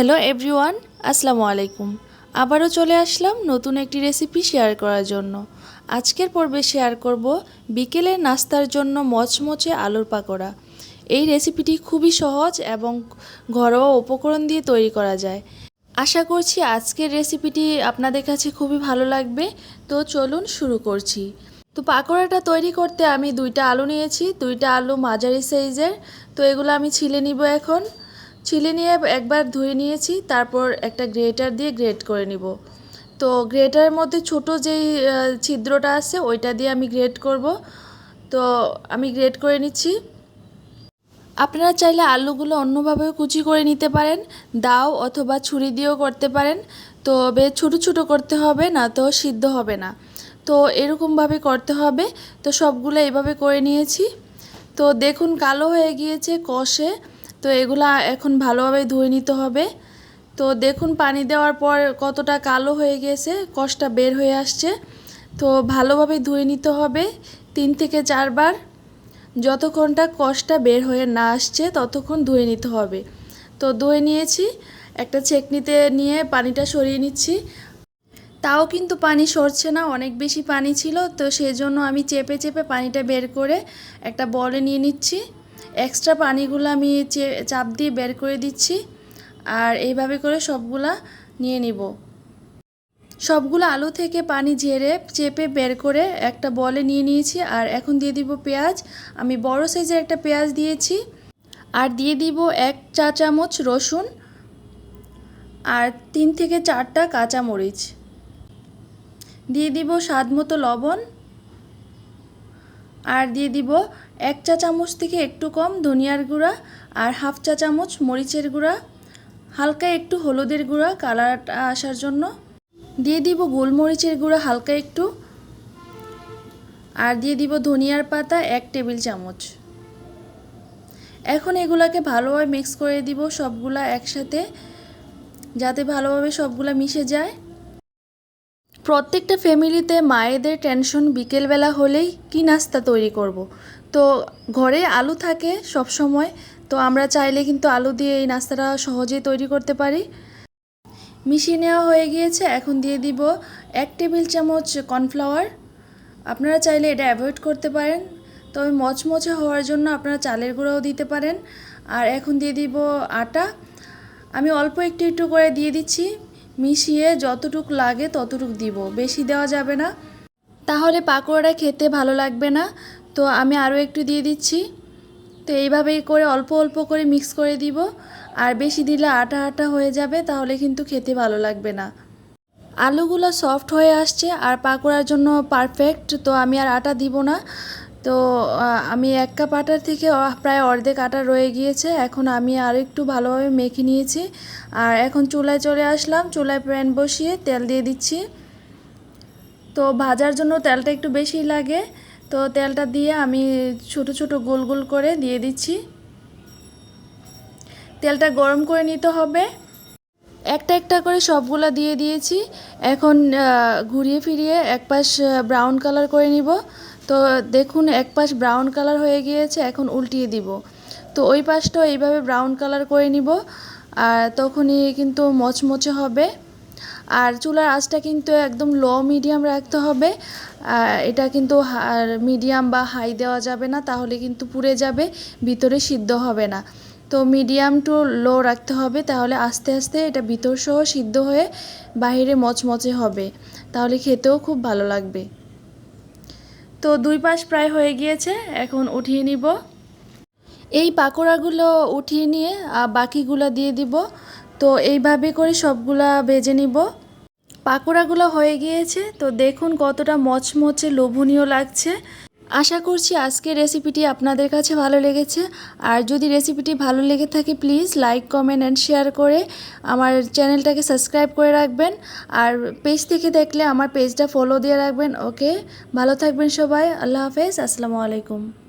Hello everyone আসসালামু আলাইকুম আবারও চলে আসলাম নতুন একটি রেসিপি শেয়ার করার জন্য। আজকের পর্বে শেয়ার করব বিকেলের নাস্তার জন্য মচমচে আলুর পাকোড়া। এই রেসিপিটি খুবই সহজ এবং ঘরোয়া উপকরণ দিয়ে তৈরি করা যায়। আশা করছি আজকের রেসিপিটি আপনাদের কাছে খুবই ভালো লাগবে। তো চলুন শুরু করছি। তো পাকোড়াটা তৈরি করতে আমি দুইটা আলু নিয়েছি, দুইটা আলু মাঝারি সাইজের তো এগুলো আমি ছিলে নিব এখন। ছিলে নিয়ে একবার ধুয়ে নিয়েছি, তারপর একটা গ্রেটার দিয়ে গ্রেট করে নিব। তো গ্রেটারের মধ্যে ছোট যেই ছিদ্রটা আছে, ওইটা দিয়ে আমি গ্রেট করব। তো আমি গ্রেট করে নিচ্ছি। আপনারা চাইলে আলুগুলো অন্যভাবেও কুচি করে নিতে পারেন, দাও অথবা ছুরি দিয়েও করতে পারেন। তবে ছোটো ছোটো করতে হবে, না তো সিদ্ধ হবে না। তো এরকমভাবে করতে হবে। তো সবগুলো এইভাবে করে নিয়েছি। তো দেখুন, কালো হয়ে গিয়েছে, কষে। তো এগুলা এখন ভালোভাবে ধুয়ে নিতে হবে। তো দেখুন, পানি দেওয়ার পর কতটা কালো হয়ে গেছে কষটা বের হয়ে আসছে। তো ভালোভাবে ধুয়ে নিতে হবে তিন থেকে চারবার। যতক্ষণটা কষটা বের হয়ে না আসছে, ততক্ষণ ধুয়ে নিতে হবে। তো ধুয়ে নিয়েছি, একটা ছেকনিতে নিয়ে পানিটা সরিয়ে নিচ্ছি। তাও কিন্তু পানি সরছে না, অনেক বেশি পানি ছিল। তো সেজন্য আমি চেপে চেপে পানিটা বের করে একটা বলে নিয়ে নিচ্ছি। এক্সট্রা পানিগুলো আমি চাপ দিয়ে বের করে দিচ্ছি আর এইভাবে করে সবগুলা নিয়ে নিব। সবগুলো আলু থেকে পানি ঝেড়ে, চেপে বের করে একটা বলে নিয়ে নিয়েছি আর এখন দিয়ে দিব পেঁয়াজ। আমি বড় সাইজের একটা পেঁয়াজ দিয়েছি আর দিয়ে দিব এক চা চামচ রসুন আর তিন থেকে চারটা কাঁচা মরিচ দিয়ে দিব স্বাদ মতো লবণ আর দিয়ে দিব এক চা চামচ থেকে একটু কম ধনিয়ার গুঁড়া আর হাফ চা চামচ মরিচের গুঁড়া, হালকা একটু হলুদের গুঁড়া কালারটা আসার জন্য। দিয়ে দিব গোলমরিচের গুঁড়া হালকা একটু আর দিয়ে দিব ধনিয়ার পাতা এক টেবিল চামচ। এখন এগুলাকে ভালোভাবে মিক্স করে দিব সবগুলা একসাথে, যাতে ভালোভাবে সবগুলা মিশে যায়। প্রত্যেকটা ফ্যামিলিতে মায়েদের টেনশন বিকেলবেলা হলেই কি নাস্তা তৈরি করব। তো ঘরে আলু থাকে সব সময় তো আমরা চাইলে কিন্তু আলু দিয়ে এই নাস্তাটা সহজেই তৈরি করতে পারি। মিশিয়ে নেওয়া হয়ে গিয়েছে, এখন দিয়ে দিব এক টেবিল চামচ কর্নফ্লাওয়ার। আপনারা চাইলে এটা অ্যাভয়েড করতে পারেন, তবে মচমচে হওয়ার জন্য আপনারা চালের গুঁড়াও দিতে পারেন। আর এখন দিয়ে দিব আটা। আমি অল্প একটু একটু করে দিয়ে দিচ্ছি। মিশিয়ে যতটুক লাগে ততটুক দিব। বেশি দেওয়া যাবে না। তাহলে পাকোড়াটা খেতে ভালো লাগবে না? তো আমি আরও একটু দিয়ে দিচ্ছি। তো এইভাবেই করে অল্প অল্প করে মিক্স করে দিব। আর বেশি দিলে আটা আটা হয়ে যাবে, তাহলে কিন্তু খেতে ভালো লাগবে না। আলুগুলো সফট হয়ে আসছে আর পাকোড়ার জন্য পারফেক্ট তো আমি আর আটা দিব না। তো আমি এক কাপ আটার থেকে প্রায় অর্ধেক আটা রয়ে গিয়েছে। এখন আমি আর একটু ভালোভাবে মেখে নিয়েছি। আর এখন চুলায় চলে আসলাম। চুলায় প্যান বসিয়ে তেল দিয়ে দিচ্ছি। তো, ভাজার জন্য তেলটা একটু বেশি লাগে। তো, তেলটা দিয়ে আমি ছোট ছোট গোল গোল করে দিয়ে দিচ্ছি। তেলটা গরম করে নিতে হবে। একটা একটা করে সবগুলা দিয়ে দিয়েছি। এখন ঘুরিয়ে ফিরিয়ে এক পাশ ব্রাউন কালার করে নিব। তো দেখুন, এক পাশ ব্রাউন কালার হয়ে গিয়েছে, এখন উল্টিয়ে দিব। তো ওই পাশটাও এইভাবে ব্রাউন কালার করে নিব, আর তখনই কিন্তু মচমচে হবে। আর চুলার আঁচটা কিন্তু একদম লো মিডিয়াম রাখতে হবে। এটা কিন্তু মিডিয়াম বা হাই দেওয়া যাবে না, তাহলে কিন্তু পুড়ে যাবে, ভিতরে সিদ্ধ হবে না। তো মিডিয়াম টু লো রাখতে হবে, তাহলে আস্তে আস্তে এটা ভিতর সহ সিদ্ধ হয়ে বাইরে মচমচে হবে। তাহলে খেতেও খুব ভালো লাগবে। তো দুই পাশ প্রায় হয়ে গিয়েছে, এখন উঠিয়ে নিব। এই পাকোড়াগুলো উঠিয়ে নিয়ে বাকিগুলো দিয়ে দিব। তো এইভাবে করে সবগুলা ভেজে নিব। পাকোড়াগুলো হয়ে গিয়েছে, তো দেখুন কতটা মচমচে লোভনীয় লাগছে। আশা করছি আজকের রেসিপিটি আপনাদের কাছে ভালো লেগেছে। আর যদি রেসিপিটি ভালো লেগে থাকে please like comment and share করে আমার চ্যানেলটাকে সাবস্ক্রাইব করে রাখবেন। আর পেজ থেকে দেখলে আমার পেজটা ফলো দিয়ে রাখবেন। ওকে ভালো থাকবেন সবাই। আল্লাহ হাফেজ। আসসালামু আলাইকুম।